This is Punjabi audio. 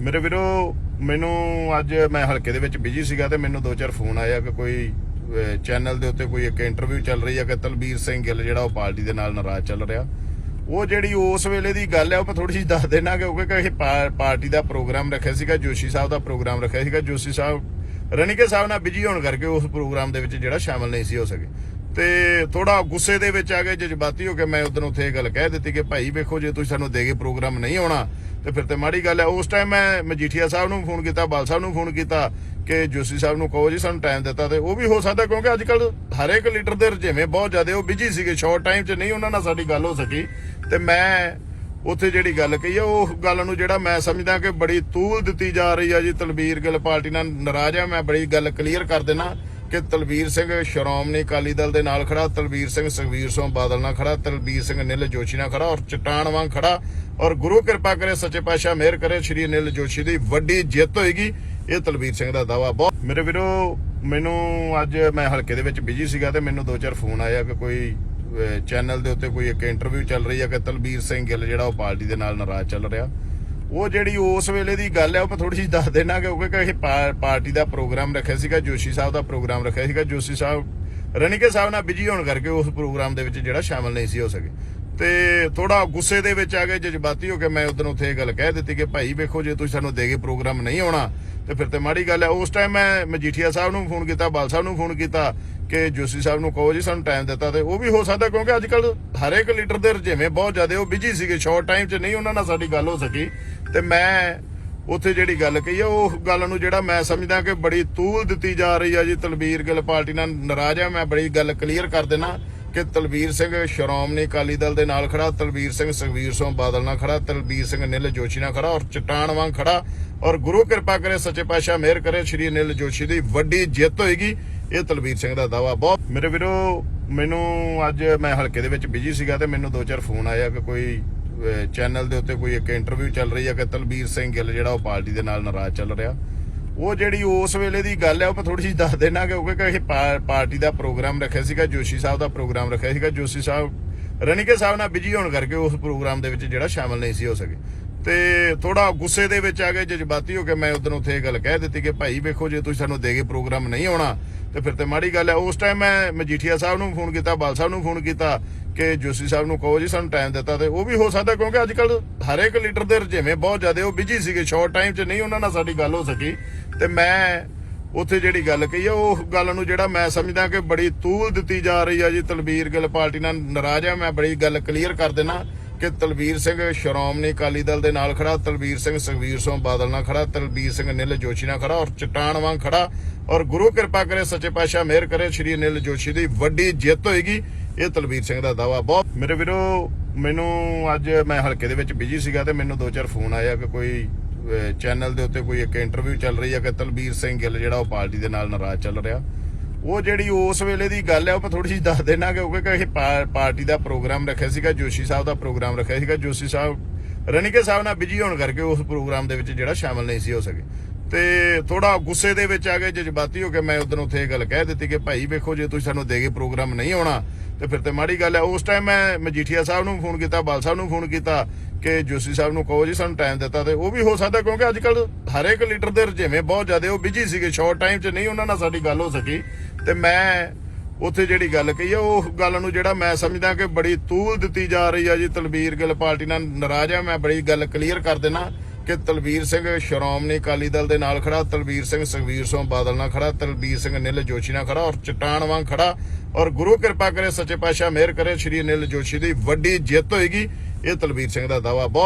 ਮੇਰੇ ਵੀਰੋ, ਮੈਨੂੰ ਅੱਜ ਮੈਂ ਹਲਕੇ ਦੇ ਵਿੱਚ ਬਿਜ਼ੀ ਸੀਗਾ ਤੇ ਮੈਨੂੰ ਦੋ ਚਾਰ ਫੋਨ ਆਇਆ ਕਿ ਕੋਈ ਚੈਨਲ ਦੇ ਉੱਤੇ ਕੋਈ ਇੱਕ ਇੰਟਰਵਿਊ ਚੱਲ ਰਹੀ ਹੈ ਕਿ ਤਲਬੀਰ ਸਿੰਘ ਗਿੱਲ ਜਿਹੜਾ ਉਹ ਪਾਰਟੀ ਦੇ ਨਾਲ ਨਾਰਾਜ਼ ਚੱਲ ਰਿਹਾ। ਉਹ ਜਿਹੜੀ ਉਸ ਵੇਲੇ ਦੀ ਗੱਲ ਹੈ ਉਹ ਮੈਂ ਥੋੜੀ ਜਿਹੀ ਦੱਸ ਦੇਣਾ ਕਿਉਂਕਿ ਇਹ ਪਾਰਟੀ ਦਾ ਪ੍ਰੋਗਰਾਮ ਰੱਖਿਆ ਸੀਗਾ, ਜੋਸ਼ੀ ਸਾਹਿਬ ਦਾ ਪ੍ਰੋਗਰਾਮ ਰੱਖਿਆ ਸੀਗਾ। ਜੋਸ਼ੀ ਸਾਹਿਬ, ਰਣੀਕੇ ਸਾਹਿਬ ਨਾਲ ਬਿਜ਼ੀ ਹੋਣ ਕਰਕੇ ਉਸ ਪ੍ਰੋਗਰਾਮ ਦੇ ਵਿੱਚ ਜਿਹੜਾ ਸ਼ਾਮਲ ਨਹੀਂ ਸੀ ਹੋ ਸਕੇ। ਤੇ ਥੋੜਾ ਗੁੱਸੇ ਦੇ ਵਿੱਚ ਆ ਗਏ ਜਜ਼ਬਾਤੀ ਹੋ ਕੇ ਮੈਂ ਉਦੋਂ ਉੱਥੇ ਇਹ ਗੱਲ ਕਹਿ ਦਿੱਤੀ ਕਿ ਭਾਈ ਵੇਖੋ, ਜੇ ਤੁਸੀਂ ਸਾਨੂੰ ਦੇਗੇ ਪ੍ਰੋਗਰਾਮ ਨਹੀਂ ਆਉਣਾ ਤੇ ਫਿਰ ਤੇ ਮਾੜੀ ਗੱਲ ਹੈ, ਉਸ ਟਾਈਮ ਮੈਂ ਮਜੀਠੀਆ ਸਾਹਿਬ ਨੂੰ ਫੋਨ ਕੀਤਾ, ਬਾਲ ਸਾਹਿਬ ਨੂੰ ਫੋਨ ਕੀਤਾ ਕਿ ਜੋਸ਼ੀ ਸਾਹਿਬ ਨੂੰ ਕਹੋ ਜੀ ਸਾਨੂੰ ਟਾਈਮ ਦਿੱਤਾ ਤੇ ਉਹ ਵੀ ਹੋ ਸਕਦਾ ਕਿਉਂਕਿ ਅੱਜ ਕੱਲ ਹਰੇਕ ਲੀਡਰ ਦੇ ਰੁਝੇਵੇਂ ਬਹੁਤ ਜ਼ਿਆਦਾ, ਉਹ ਬਿਜ਼ੀ ਸੀਗੇ ਸ਼ਾਰਟ ਟਾਈਮ 'ਚ ਨਹੀਂ ਉਹਨਾਂ ਨਾਲ ਸਾਡੀ ਗੱਲ ਹੋ ਸਕੀ ਤੇ ਮੈਂ ਉੱਥੇ ਜਿਹੜੀ ਗੱਲ ਕਹੀ ਆ, ਉਹ ਗੱਲ ਨੂੰ ਜਿਹੜਾ ਮੈਂ ਸਮਝਦਾ ਕਿ ਬੜੀ ਤੂਲ ਦਿੱਤੀ ਜਾ ਰਹੀ ਆ ਜੀ ਤਲਬੀਰ ਗਿੱਲ ਪਾਰਟੀ ਨਾਲ ਨਾਰਾਜ਼ ਆ, ਮੈਂ ਬੜੀ ਗੱਲ ਕਲੀਅਰ ਕਰ ਦੇਣਾ ਕਿ ਤਲਬੀਰ ਸਿੰਘ ਸ਼੍ਰੋਮਣੀ ਅਕਾਲੀ ਦਲ ਦੇ ਨਾਲ ਖੜਾ ਤਲਬੀਰ ਸਿੰਘ ਸੁਖਵੀਰ ਸਿੰਘ ਬਾਦਲ ਨਾਲ ਖੜਾ ਤਲਬੀਰ ਸਿੰਘ ਨਿਲ ਜੋਸ਼ੀ ਨਾਲ ਖੜਾ ਔਰ ਚਟਾਨ ਵਾਂਗ ਖੜਾ ਔਰ ਗੁਰੂ ਕਿਰਪਾ ਕਰੇ ਸੱਚੇ ਪਾਤਸ਼ਾਹ ਮਿਹਰ ਕਰੇ, ਸ਼੍ਰੀ ਨਿਲ ਜੋਸ਼ੀ ਦੀ ਵੱਡੀ ਜਿੱਤ ਹੋਏਗੀ, ਇਹ ਤਲਬੀਰ ਸਿੰਘ ਦਾ ਦਾਵਾ ਬਹੁਤ। ਮੇਰੇ ਵੀਰੋ, ਮੈਨੂੰ ਅੱਜ ਮੈਂ ਹਲਕੇ ਦੇ ਵਿੱਚ ਬਿਜ਼ੀ ਸੀਗਾ ਤੇ ਮੈਨੂੰ ਦੋ ਚਾਰ ਫੋਨ ਆਇਆ ਕਿ ਕੋਈ ਚੈਨਲ ਦੇ ਉੱਤੇ ਕੋਈ ਇੱਕ ਇੰਟਰਵਿਊ ਚੱਲ ਰਹੀ ਹੈ ਕਿ ਤਲਬੀਰ ਸਿੰਘ ਗਿੱਲ ਜਿਹੜਾ ਉਹ ਪਾਰਟੀ ਦੇ ਨਾਲ ਨਾਰਾਜ਼ ਚੱਲ ਰਿਹਾ। ਉਹ ਜਿਹੜੀ ਉਸ ਵੇਲੇ ਦੀ ਗੱਲ ਹੈ, ਉਹ ਮੈਂ ਥੋੜੀ ਜਿਹੀ ਦੱਸ ਦੇਣਾ ਕਿਉਂਕਿ ਇਹ ਪਾਰਟੀ ਦਾ ਪ੍ਰੋਗਰਾਮ ਰੱਖਿਆ ਸੀਗਾ, ਜੋਸ਼ੀ ਸਾਹਿਬ ਦਾ ਪ੍ਰੋਗਰਾਮ ਰੱਖਿਆ ਸੀਗਾ। ਜੋਸ਼ੀ ਸਾਹਿਬ, ਰਣੀਕੇ ਸਾਹਿਬ ਨਾਲ ਬਿਜ਼ੀ ਹੋਣ ਕਰਕੇ ਉਸ ਪ੍ਰੋਗਰਾਮ ਦੇ ਵਿੱਚ ਜਿਹੜਾ ਸ਼ਾਮਲ ਨਹੀਂ ਸੀ ਹੋ ਸਕੇ। ਤੇ ਥੋੜਾ ਗੁੱਸੇ ਦੇ ਵਿੱਚ ਆ ਗਏ, ਜਜ਼ਬਾਤੀ ਹੋ ਕੇ ਮੈਂ ਉਦੋਂ ਉੱਥੇ ਇਹ ਗੱਲ ਕਹਿ ਦਿੱਤੀ ਕਿ ਭਾਈ ਵੇਖੋ, ਜੇ ਤੁਸੀਂ ਸਾਨੂੰ ਦੇਗੇ ਪ੍ਰੋਗਰਾਮ ਨਹੀਂ ਆਉਣਾ, ਤੇ ਫਿਰ ਤੇ ਮਾੜੀ ਗੱਲ ਹੈ। ਉਸ ਟਾਈਮ ਮੈਂ ਮਜੀਠੀਆ ਸਾਹਿਬ ਨੂੰ ਫੋਨ ਕੀਤਾ, ਬਾਲ ਸਾਹਿਬ ਨੂੰ ਫੋਨ ਕੀਤਾ ਕਿ ਜੋਸ਼ੀ ਸਾਹਿਬ ਨੂੰ ਕਹੋ ਜੀ, ਸਾਨੂੰ ਟਾਈਮ ਦਿੱਤਾ ਤੇ ਉਹ ਵੀ ਹੋ ਸਕਦਾ ਕਿਉਂਕਿ ਅੱਜ ਕੱਲ ਹਰੇਕ ਲੀਡਰ ਦੇ ਰੁਝੇਵੇਂ ਬਹੁਤ ਜ਼ਿਆਦਾ ਉਹ ਬਿਜ਼ੀ ਸੀਗੇ ਸ਼ਾਰਟ ਟਾਈਮ 'ਚ ਨਹੀਂ ਉਹਨਾਂ ਨਾਲ ਸਾਡੀ ਗੱਲ ਹੋ ਸਕੀ। ਤੇ ਮੈਂ ਉੱਥੇ ਜਿਹੜੀ ਗੱਲ ਕਹੀ ਆ, ਉਹ ਗੱਲ ਨੂੰ ਜਿਹੜਾ ਮੈਂ ਸਮਝਦਾ ਕਿ ਬੜੀ ਤੂਲ ਦਿੱਤੀ ਜਾ ਰਹੀ ਆ ਜੀ ਤਲਬੀਰ ਗਿੱਲ ਪਾਰਟੀ ਨਾਲ ਨਾਰਾਜ਼ ਆ, ਮੈਂ ਬੜੀ ਗੱਲ ਕਲੀਅਰ ਕਰ ਦੇਣਾ ਕਿ ਤਲਬੀਰ ਸਿੰਘ ਸ਼੍ਰੋਮਣੀ ਅਕਾਲੀ ਦਲ ਦੇ ਨਾਲ ਖੜਾ ਤਲਬੀਰ ਸਿੰਘ ਸੁਖਵੀਰ ਸਿੰਘ ਬਾਦਲ ਨਾਲ ਖੜਾ ਤਲਬੀਰ ਸਿੰਘ ਨਿਲ ਜੋਸ਼ੀ ਨਾਲ ਖੜਾ ਔਰ ਚਟਾਨ ਵਾਂਗ ਖੜਾ ਔਰ ਗੁਰੂ ਕਿਰਪਾ ਕਰੇ ਸੱਚੇ ਪਾਤਸ਼ਾਹ ਮਿਹਰ ਕਰੇ, ਸ਼੍ਰੀ ਨਿਲ ਜੋਸ਼ੀ ਦੀ ਵੱਡੀ ਜਿੱਤ ਹੋਏਗੀ। ਇਹ ਤਲਬੀਰ ਸਿੰਘ ਦਾ ਦਾਵਾ। ਬਹੁਤ ਮੇਰੇ ਵੀਰੋ, ਮੈਨੂੰ ਅੱਜ ਮੈਂ ਹਲਕੇ ਦੇ ਵਿੱਚ ਬਿਜ਼ੀ ਸੀਗਾ ਤੇ ਮੈਨੂੰ ਦੋ ਚਾਰ ਫੋਨ ਆਇਆ ਕਿ ਕੋਈ ਚੈਨਲ ਦੇ ਉੱਤੇ ਕੋਈ ਇੱਕ ਇੰਟਰਵਿਊ ਚੱਲ ਰਹੀ ਹੈ ਕਿ ਤਲਬੀਰ ਸਿੰਘ ਗਿੱਲ ਜਿਹੜਾ ਉਹ ਪਾਰਟੀ ਦੇ ਨਾਲ ਨਾਰਾਜ਼ ਚੱਲ ਰਿਹਾ। ਉਹ ਜਿਹੜੀ ਉਸ ਵੇਲੇ ਦੀ ਗੱਲ ਹੈ ਉਹ ਮੈਂ ਥੋੜੀ ਜਿਹੀ ਦੱਸ ਦੇਣਾ ਕਿਉਂਕਿ ਕਿ ਪਾਰਟੀ ਦਾ ਪ੍ਰੋਗਰਾਮ ਰੱਖਿਆ ਸੀਗਾ, ਜੋਸ਼ੀ ਸਾਹਿਬ ਦਾ ਪ੍ਰੋਗਰਾਮ ਰੱਖਿਆ ਸੀਗਾ। ਜੋਸ਼ੀ ਸਾਹਿਬ, ਰਣੀਕੇ ਸਾਹਿਬ ਨਾਲ ਬਿਜ਼ੀ ਹੋਣ ਕਰਕੇ ਉਸ ਪ੍ਰੋਗਰਾਮ ਦੇ ਵਿੱਚ ਜਿਹੜਾ ਸ਼ਾਮਲ ਨਹੀਂ ਸੀ ਹੋ ਸਕੇ। ਤੇ ਥੋੜਾ ਗੁੱਸੇ ਦੇ ਵਿੱਚ ਆ ਗਏ ਜਜ਼ਬਾਤੀ ਹੋ ਕੇ ਮੈਂ ਉਦੋਂ ਉੱਥੇ ਇਹ ਗੱਲ ਕਹਿ ਦਿੱਤੀ ਕਿ ਭਾਈ ਵੇਖੋ ਜੇ ਤੁਸੀਂ ਸਾਨੂੰ ਦੇ ਕੇ ਪ੍ਰੋਗਰਾਮ ਨਹੀਂ ਆਉਣਾ, ਤੇ ਫਿਰ ਤੇ ਮਾੜੀ ਗੱਲ ਹੈ। ਉਸ ਟਾਈਮ ਮੈਂ ਮਜੀਠੀਆ ਸਾਹਿਬ ਨੂੰ ਫੋਨ ਕੀਤਾ, ਬਾਲ ਸਾਹਿਬ ਨੂੰ ਫੋਨ ਕੀਤਾ ਕਿ ਜੋਸ਼ੀ ਸਾਹਿਬ ਨੂੰ ਕਹੋ ਜੀ ਸਾਨੂੰ ਟਾਈਮ ਦਿੱਤਾ ਤੇ ਉਹ ਵੀ ਹੋ ਸਕਦਾ ਕਿਉਂਕਿ ਅੱਜ ਕੱਲ ਹਰੇਕ ਲੀਡਰ ਦੇ ਰੁਝੇਵੇਂ ਬਹੁਤ ਜ਼ਿਆਦਾ, ਉਹ ਬਿਜ਼ੀ ਸੀਗੇ ਸ਼ਾਰਟ ਟਾਈਮ 'ਚ ਨਹੀਂ ਉਹਨਾਂ ਨਾਲ ਸਾਡੀ ਗੱਲ ਹੋ ਸਕੀ। ਤੇ ਮੈਂ ਉੱਥੇ ਜਿਹੜੀ ਗੱਲ ਕਹੀ ਆ, ਉਹ ਗੱਲ ਨੂੰ ਜਿਹੜਾ ਮੈਂ ਸਮਝਦਾ ਕਿ ਬੜੀ ਤੂਲ ਦਿੱਤੀ ਜਾ ਰਹੀ ਆ ਜੀ। ਤਲਬੀਰ ਗਿੱਲ ਪਾਰਟੀ ਨਾਲ ਨਾਰਾਜ਼ ਆ, ਮੈਂ ਬੜੀ ਗੱਲ ਕਲੀਅਰ ਕਰ ਦੇਣਾ। ਕਿ ਤਲਬੀਰ ਸਿੰਘ ਸ਼੍ਰੋਮਣੀ ਅਕਾਲੀ ਦਲ ਦੇ ਨਾਲ ਖੜਾ ਤਲਬੀਰ ਸਿੰਘ ਸੁਖਵੀਰ ਸਿੰਘ ਬਾਦਲ ਨਾਲ ਖੜਾ ਤਲਬੀਰ ਸਿੰਘ ਨਿਲ ਜੋਸ਼ੀ ਨਾਲ ਖੜਾ ਔਰ ਚਟਾਨ ਵਾਂਗ ਖੜਾ ਔਰ ਗੁਰੂ ਕਿਰਪਾ ਕਰੇ ਸੱਚੇ ਪਾਤਸ਼ਾਹ ਮਿਹਰ ਕਰੇ, ਸ਼੍ਰੀ ਨਿਲ ਜੋਸ਼ੀ ਦੀ ਵੱਡੀ ਜਿੱਤ ਹੋਏਗੀ, ਇਹ ਤਲਬੀਰ ਸਿੰਘ ਦਾ ਦਾਵਾ ਬਹੁਤ। ਮੇਰੇ ਵੀਰੋ, ਮੈਨੂੰ ਅੱਜ ਮੈਂ ਹਲਕੇ ਦੇ ਵਿੱਚ ਬਿਜ਼ੀ ਸੀਗਾ ਤੇ ਮੈਨੂੰ ਦੋ ਚਾਰ ਫੋਨ ਆਇਆ ਕਿ ਕੋਈ ਚੈਨਲ ਦੇ ਉੱਤੇ ਕੋਈ ਇੱਕ ਇੰਟਰਵਿਊ ਚੱਲ ਰਹੀ ਹੈ ਕਿ ਤਲਬੀਰ ਸਿੰਘ ਗਿੱਲ ਜਿਹੜਾ ਉਹ ਪਾਰਟੀ ਦੇ ਨਾਲ ਨਾਰਾਜ਼ ਚੱਲ ਰਿਹਾ। ਉਹ ਜਿਹੜੀ ਉਸ ਵੇਲੇ ਦੀ ਗੱਲ ਹੈ, ਉਹ ਮੈਂ ਥੋੜੀ ਜਿਹੀ ਦੱਸ ਦੇਣਾ ਕਿਉਂਕਿ ਇਹ ਪਾਰਟੀ ਦਾ ਪ੍ਰੋਗਰਾਮ ਰੱਖਿਆ ਸੀਗਾ, ਜੋਸ਼ੀ ਸਾਹਿਬ ਦਾ ਪ੍ਰੋਗਰਾਮ ਰੱਖਿਆ ਸੀਗਾ। ਜੋਸ਼ੀ ਸਾਹਿਬ, ਰਣੀਕੇ ਸਾਹਿਬ ਨਾਲ ਬਿਜ਼ੀ ਹੋਣ ਕਰਕੇ ਉਸ ਪ੍ਰੋਗਰਾਮ ਦੇ ਵਿੱਚ ਜਿਹੜਾ ਸ਼ਾਮਲ ਨਹੀਂ ਸੀ ਹੋ ਸਕੇ। ਤੇ ਥੋੜਾ ਗੁੱਸੇ ਦੇ ਵਿੱਚ ਆ ਗਏ, ਜਜ਼ਬਾਤੀ ਹੋ ਕੇ ਮੈਂ ਉਦੋਂ ਉੱਥੇ ਇਹ ਗੱਲ ਕਹਿ ਦਿੱਤੀ ਕਿ ਭਾਈ ਵੇਖੋ, ਜੇ ਤੁਸੀਂ ਸਾਨੂੰ ਦੇ ਕੇ ਪ੍ਰੋਗਰਾਮ ਨਹੀਂ ਆਉਣਾ, ਤੇ ਫਿਰ ਤੇ ਮਾੜੀ ਗੱਲ ਹੈ। ਉਸ ਟਾਈਮ ਮੈਂ ਮਜੀਠੀਆ ਸਾਹਿਬ ਨੂੰ ਫੋਨ ਕੀਤਾ, ਬਾਲ ਸਾਹਿਬ ਨੂੰ ਫੋਨ ਕੀਤਾ ਕਿ ਜੋਸ਼ੀ ਸਾਹਿਬ ਨੂੰ ਕਹੋ ਜੀ, ਸਾਨੂੰ ਟਾਈਮ ਦਿੱਤਾ ਤੇ ਉਹ ਵੀ ਹੋ ਸਕਦਾ ਕਿਉਂਕਿ ਅੱਜ ਕੱਲ ਹਰੇਕ ਲੀਡਰ ਦੇ ਰੁਝੇਵੇਂ ਬਹੁਤ ਜ਼ਿਆਦਾ, ਉਹ ਬਿਜ਼ੀ ਸੀਗੇ ਸ਼ਾਰਟ ਟਾਈਮ 'ਚ ਨਹੀਂ ਉਹਨਾਂ ਨਾਲ ਸਾਡੀ ਗੱਲ ਹੋ ਸਕੀ। ਤੇ ਮੈਂ ਉੱਥੇ ਜਿਹੜੀ ਗੱਲ ਕਹੀ ਆ, ਉਹ ਗੱਲ ਨੂੰ ਜਿਹੜਾ ਮੈਂ ਸਮਝਦਾ ਕਿ ਬੜੀ ਤੂਲ ਦਿੱਤੀ ਜਾ ਰਹੀ ਆ ਜੀ ਤਲਬੀਰ ਗਿੱਲ ਪਾਰਟੀ ਨਾਲ ਨਾਰਾਜ਼ ਆ, ਮੈਂ ਬੜੀ ਗੱਲ ਕਲੀਅਰ ਕਰ ਦੇਣਾ। ਕਿ ਤਲਬੀਰ ਸਿੰਘ ਸ਼੍ਰੋਮਣੀ ਅਕਾਲੀ ਦਲ ਦੇ ਨਾਲ ਖੜਾ ਤਲਬੀਰ ਸਿੰਘ ਸੁਖਵੀਰ ਸਿੰਘ ਬਾਦਲ ਨਾਲ ਖੜਾ ਤਲਬੀਰ ਸਿੰਘ ਨਿਲ ਜੋਸ਼ੀ ਨਾਲ ਖੜਾ ਔਰ ਚਟਾਨ ਵਾਂਗ ਖੜਾ ਔਰ ਗੁਰੂ ਕਿਰਪਾ ਕਰੇ ਸੱਚੇ ਪਾਤਸ਼ਾਹ ਮਿਹਰ ਕਰੇ, ਸ਼੍ਰੀ ਨਿਲ ਜੋਸ਼ੀ ਦੀ ਵੱਡੀ ਜਿੱਤ ਹੋਏਗੀ, ਇਹ ਤਲਬੀਰ ਸਿੰਘ ਦਾ ਦਾਵਾ ਬਹੁਤ